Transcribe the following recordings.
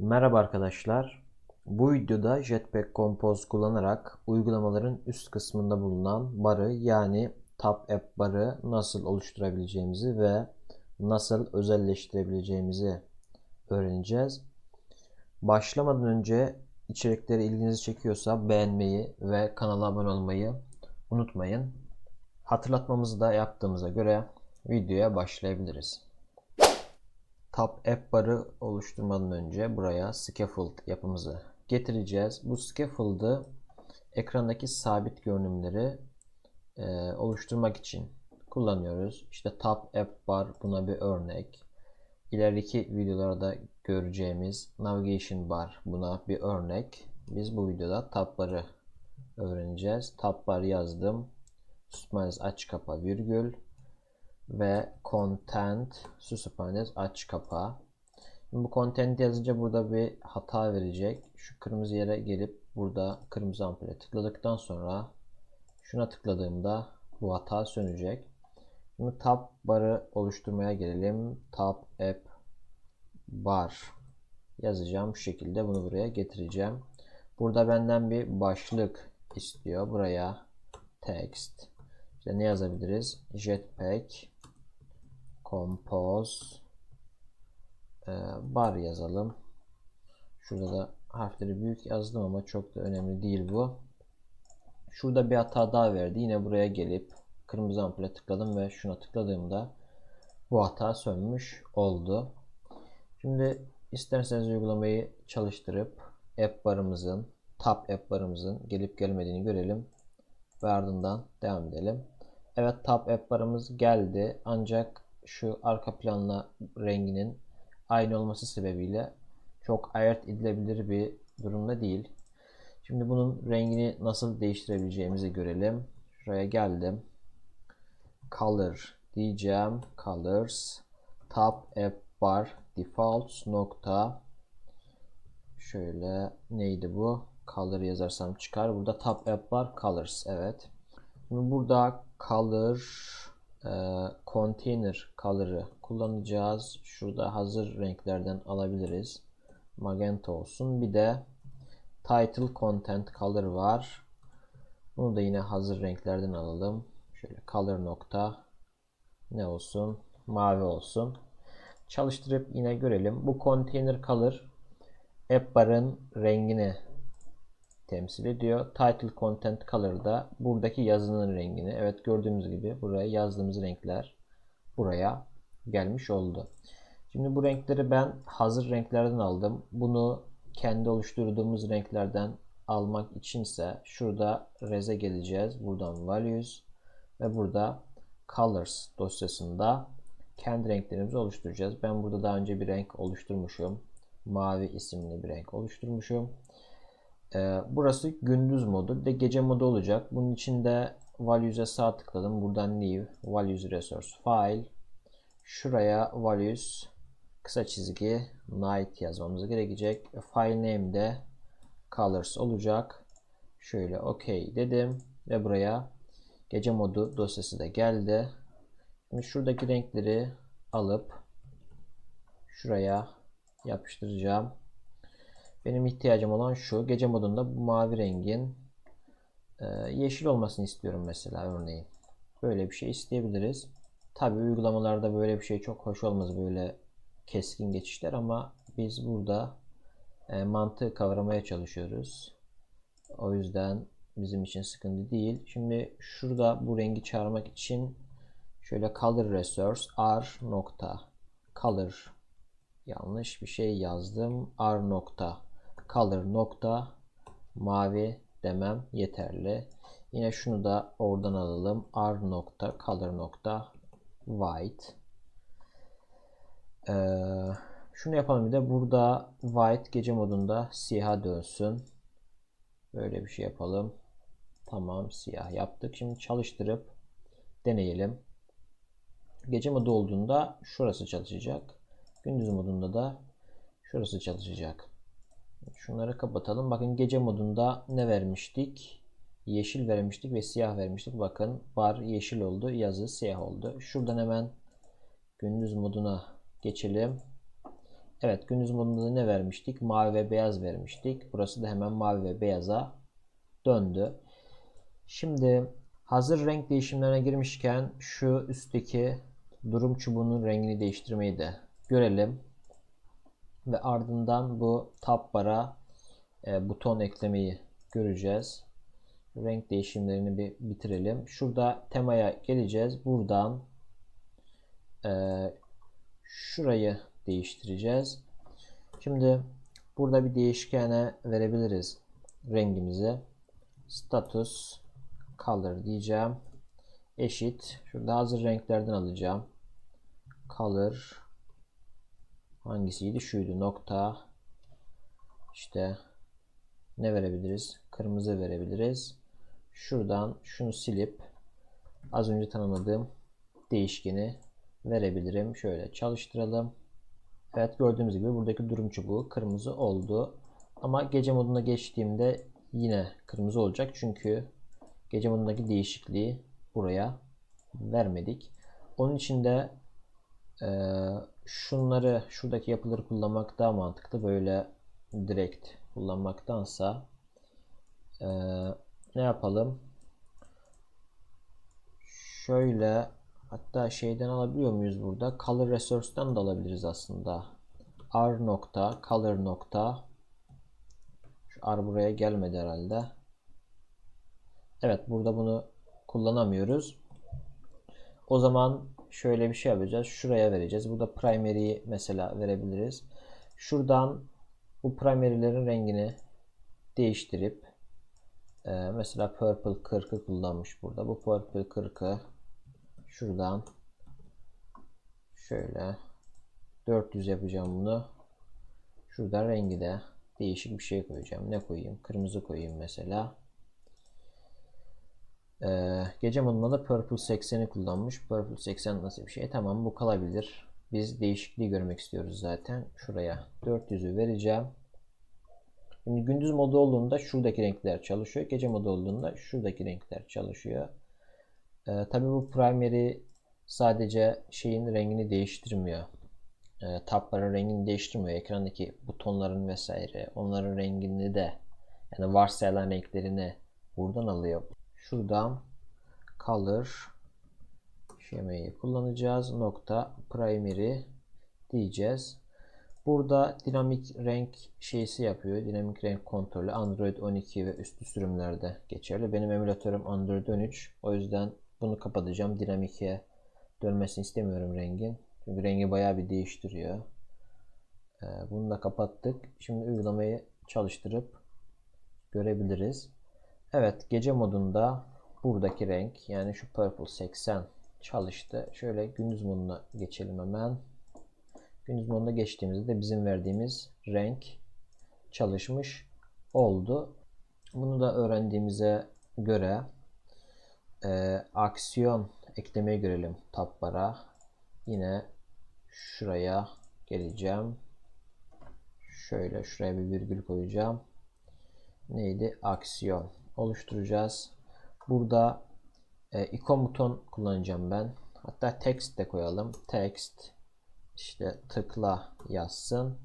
Merhaba arkadaşlar. Bu videoda Jetpack Compose kullanarak uygulamaların üst kısmında bulunan barı yani Tab App barı nasıl oluşturabileceğimizi ve nasıl özelleştirebileceğimizi öğreneceğiz. Başlamadan önce içerikleri ilginizi çekiyorsa beğenmeyi ve kanala abone olmayı unutmayın. Hatırlatmamızı da yaptığımıza göre videoya başlayabiliriz. Tab App barı oluşturmadan önce buraya scaffold yapımızı getireceğiz. Bu scaffold'ı ekrandaki sabit görünümleri e, oluşturmak için kullanıyoruz. İşte Tab App bar buna bir örnek. İleriki videolarda göreceğimiz Navigation bar buna bir örnek. Biz bu videoda tab barı öğreneceğiz. Tab bar yazdım. Süspanez aç kapa virgül ve content süspanez aç kapa. Şimdi bu content yazınca burada bir hata verecek. Şu kırmızı yere gelip burada kırmızı ampule tıkladıktan sonra şuna tıkladığımda bu hata sönecek. Şimdi tab barı oluşturmaya gelelim. Tab app bar yazacağım. Şu şekilde bunu buraya getireceğim. Burada benden bir başlık istiyor. Buraya text. İşte ne yazabiliriz? Jetpack compose e, bar yazalım. Şurada da harfleri büyük yazdım ama çok da önemli değil bu. Şurada bir hata daha verdi. Yine buraya gelip kırmızı ampule tıkladım ve şuna tıkladığımda bu hata sönmüş oldu. Şimdi isterseniz uygulamayı çalıştırıp app barımızın, tab app barımızın gelip gelmediğini görelim ve ardından devam edelim. Evet tab app barımız geldi ancak şu arka planla renginin aynı olması sebebiyle çok ayırt edilebilir bir durumda değil. Şimdi bunun rengini nasıl değiştirebileceğimizi görelim. Şuraya geldim. Color diyeceğim. Colors tab app bar defaults nokta şöyle neydi bu? Color yazarsam çıkar. Burada tab app bar colors. Evet. Şimdi burada color container color'ı kullanacağız. Şurada hazır renklerden alabiliriz. Magenta olsun. Bir de title content color var. Bunu da yine hazır renklerden alalım. Şöyle color nokta ne olsun? Mavi olsun. Çalıştırıp yine görelim. Bu container color app bar'ın rengini temsil ediyor. Title Content Color'da buradaki yazının rengini. Evet gördüğümüz gibi buraya yazdığımız renkler buraya gelmiş oldu. Şimdi bu renkleri ben hazır renklerden aldım. Bunu kendi oluşturduğumuz renklerden almak içinse şurada Reze geleceğiz. Buradan Values ve burada Colors dosyasında kendi renklerimizi oluşturacağız. Ben burada daha önce bir renk oluşturmuşum. Mavi isimli bir renk oluşturmuşum. Ee, burası gündüz modu. Bir de gece modu olacak. Bunun için de Values'e sağ tıkladım. Buradan New, Values Resource File. Şuraya Values kısa çizgi Night yazmamız gerekecek. File name de Colors olacak. Şöyle OK dedim ve buraya gece modu dosyası da geldi. Şimdi şuradaki renkleri alıp şuraya yapıştıracağım. Benim ihtiyacım olan şu. Gece modunda bu mavi rengin e, yeşil olmasını istiyorum mesela örneğin. Böyle bir şey isteyebiliriz. Tabi uygulamalarda böyle bir şey çok hoş olmaz böyle keskin geçişler ama biz burada e, mantığı kavramaya çalışıyoruz. O yüzden bizim için sıkıntı değil. Şimdi şurada bu rengi çağırmak için şöyle color resource r nokta color yanlış bir şey yazdım r nokta color nokta mavi demem yeterli. Yine şunu da oradan alalım. r nokta color nokta white. Ee, şunu yapalım bir de burada white gece modunda siyaha dönsün. Böyle bir şey yapalım. Tamam siyah yaptık. Şimdi çalıştırıp deneyelim. Gece modu olduğunda şurası çalışacak. Gündüz modunda da şurası çalışacak. Şunları kapatalım. Bakın gece modunda ne vermiştik? Yeşil vermiştik ve siyah vermiştik. Bakın bar yeşil oldu. Yazı siyah oldu. Şuradan hemen gündüz moduna geçelim. Evet gündüz modunda ne vermiştik? Mavi ve beyaz vermiştik. Burası da hemen mavi ve beyaza döndü. Şimdi hazır renk değişimlerine girmişken şu üstteki durum çubuğunun rengini değiştirmeyi de görelim. Ve ardından bu tab bara e, buton eklemeyi göreceğiz. Renk değişimlerini bir bitirelim. Şurada temaya geleceğiz. Buradan e, şurayı değiştireceğiz. Şimdi burada bir değişkene verebiliriz rengimizi. Status color diyeceğim. Eşit. Şurada hazır renklerden alacağım. Color hangisiydi? Şuydu. Nokta. İşte ne verebiliriz? Kırmızı verebiliriz. Şuradan şunu silip az önce tanımladığım değişkeni verebilirim. Şöyle çalıştıralım. Evet gördüğümüz gibi buradaki durum çubuğu kırmızı oldu. Ama gece moduna geçtiğimde yine kırmızı olacak. Çünkü gece modundaki değişikliği buraya vermedik. Onun için de e, şunları şuradaki yapıları kullanmak daha mantıklı. Böyle direkt kullanmaktansa e, ne yapalım? Şöyle hatta şeyden alabiliyor muyuz burada? Color Resource'dan da alabiliriz aslında. R nokta color nokta şu R buraya gelmedi herhalde. Evet burada bunu kullanamıyoruz. O zaman şöyle bir şey yapacağız. Şuraya vereceğiz. Burada primary'yi mesela verebiliriz. Şuradan bu primary'lerin rengini değiştirip e, mesela purple 40'ı kullanmış burada. Bu purple 40'ı şuradan şöyle 400 yapacağım bunu. Şurada rengi de değişik bir şey koyacağım. Ne koyayım? Kırmızı koyayım mesela. Ee, gece modunda da Purple 80'i kullanmış. Purple 80 nasıl bir şey? Tamam bu kalabilir. Biz değişikliği görmek istiyoruz zaten. Şuraya 400'ü vereceğim. Şimdi gündüz modu olduğunda şuradaki renkler çalışıyor. Gece modu olduğunda şuradaki renkler çalışıyor. Ee, Tabi bu primary sadece şeyin rengini değiştirmiyor. Ee, tabların rengini değiştirmiyor. Ekrandaki butonların vesaire onların rengini de yani varsayılan renklerini buradan alıyor. Şuradan color şemayı kullanacağız. Nokta primary diyeceğiz. Burada dinamik renk şeysi yapıyor. Dinamik renk kontrolü Android 12 ve üstü sürümlerde geçerli. Benim emülatörüm Android 13. O yüzden bunu kapatacağım. Dinamik'e dönmesini istemiyorum rengin. Çünkü rengi bayağı bir değiştiriyor. Ee, bunu da kapattık. Şimdi uygulamayı çalıştırıp görebiliriz. Evet gece modunda buradaki renk yani şu purple 80 çalıştı. Şöyle gündüz moduna geçelim hemen. Gündüz moduna geçtiğimizde de bizim verdiğimiz renk çalışmış oldu. Bunu da öğrendiğimize göre e, aksiyon eklemeyi görelim tab bara. Yine şuraya geleceğim. Şöyle şuraya bir virgül koyacağım. Neydi? Aksiyon oluşturacağız. Burada e, ikon buton kullanacağım ben. Hatta text de koyalım. Text işte tıkla yazsın.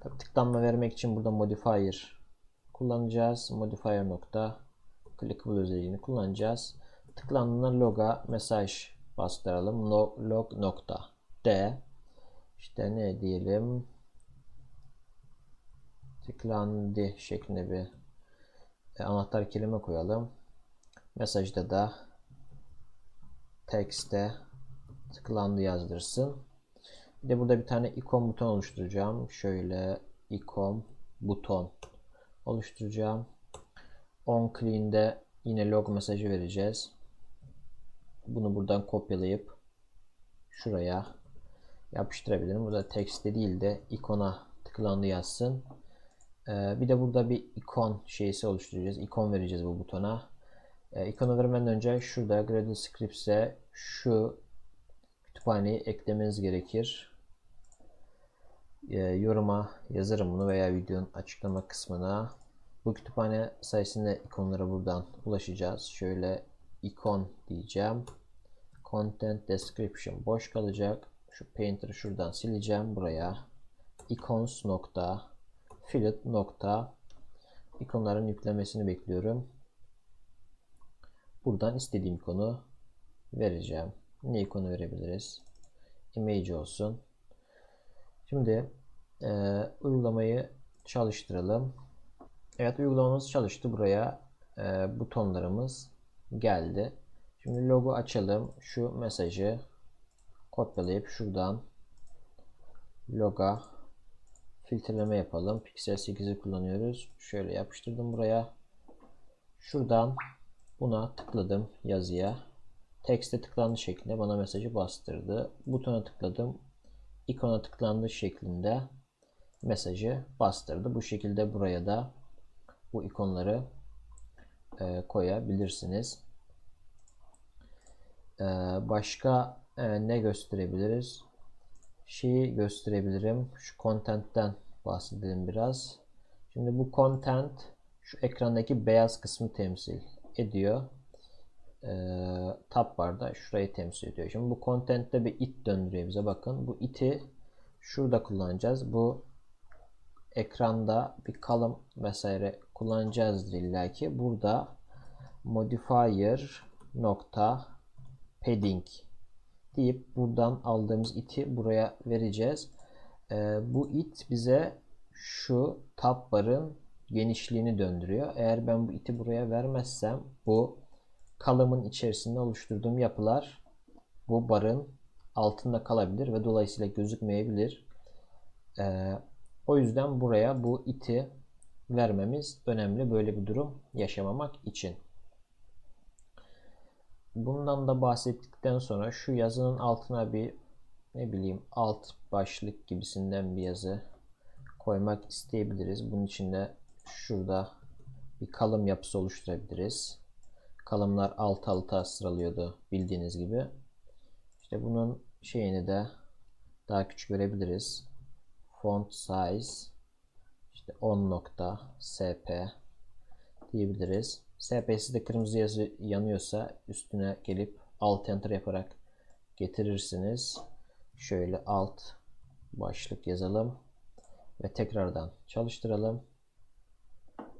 Tabii tıklanma vermek için burada modifier kullanacağız. Modifier nokta clickable özelliğini kullanacağız. Tıklandığında loga mesaj bastıralım. Log, log nokta d işte ne diyelim tıklandı şeklinde bir anahtar kelime koyalım. Mesajda da text'e tıklandı yazdırsın. Bir de burada bir tane ikon buton oluşturacağım. Şöyle ikon buton oluşturacağım. On clean'de yine log mesajı vereceğiz. Bunu buradan kopyalayıp şuraya yapıştırabilirim. Burada text'te değil de ikona tıklandı yazsın. Ee, bir de burada bir ikon şeysi oluşturacağız. İkon vereceğiz bu butona. Ee, ikonu vermeden önce şurada Gradle Scripts'e şu kütüphaneyi eklemeniz gerekir. Ee, yoruma yazarım bunu veya videonun açıklama kısmına. Bu kütüphane sayesinde ikonlara buradan ulaşacağız. Şöyle ikon diyeceğim. Content Description boş kalacak. Şu Painter'ı şuradan sileceğim. Buraya icons nokta fillet nokta ikonların yüklemesini bekliyorum. Buradan istediğim ikonu vereceğim. Ne ikonu verebiliriz? Image olsun. Şimdi e, uygulamayı çalıştıralım. Evet uygulamamız çalıştı. Buraya e, butonlarımız geldi. Şimdi logo açalım. Şu mesajı kopyalayıp şuradan loga filtreleme yapalım. Pixel 8'i kullanıyoruz. Şöyle yapıştırdım buraya. Şuradan buna tıkladım yazıya. Tekste tıklandı şeklinde bana mesajı bastırdı. Butona tıkladım. İkona tıklandı şeklinde mesajı bastırdı. Bu şekilde buraya da bu ikonları e, koyabilirsiniz. E, başka e, ne gösterebiliriz? Şeyi gösterebilirim. Şu content'ten bahsedelim biraz. Şimdi bu content şu ekrandaki beyaz kısmı temsil ediyor. E, tab barda şurayı temsil ediyor. Şimdi bu content'te bir it döndürüyor bize. Bakın bu it'i şurada kullanacağız. Bu ekranda bir kalım vesaire kullanacağızdır illaki. Burada modifier nokta padding deyip buradan aldığımız iti buraya vereceğiz. Ee, bu it bize şu tab barın genişliğini döndürüyor. Eğer ben bu iti buraya vermezsem bu kalımın içerisinde oluşturduğum yapılar bu barın altında kalabilir ve dolayısıyla gözükmeyebilir. Ee, o yüzden buraya bu iti vermemiz önemli böyle bir durum yaşamamak için. Bundan da bahsettikten sonra şu yazının altına bir ne bileyim alt başlık gibisinden bir yazı koymak isteyebiliriz. Bunun için de şurada bir kalım yapısı oluşturabiliriz. Kalımlar alt alta sıralıyordu bildiğiniz gibi. İşte bunun şeyini de daha küçük görebiliriz. Font size işte 10.sp diyebiliriz. SP'si kırmızı yazı yanıyorsa üstüne gelip alt enter yaparak getirirsiniz. Şöyle alt başlık yazalım ve tekrardan çalıştıralım.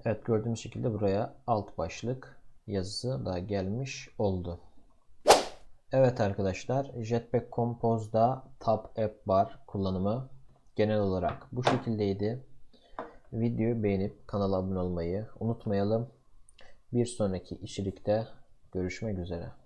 Evet gördüğümüz şekilde buraya alt başlık yazısı da gelmiş oldu. Evet arkadaşlar Jetpack Compose'da Tab App Bar kullanımı genel olarak bu şekildeydi. Videoyu beğenip kanala abone olmayı unutmayalım. Bir sonraki içerikte görüşmek üzere.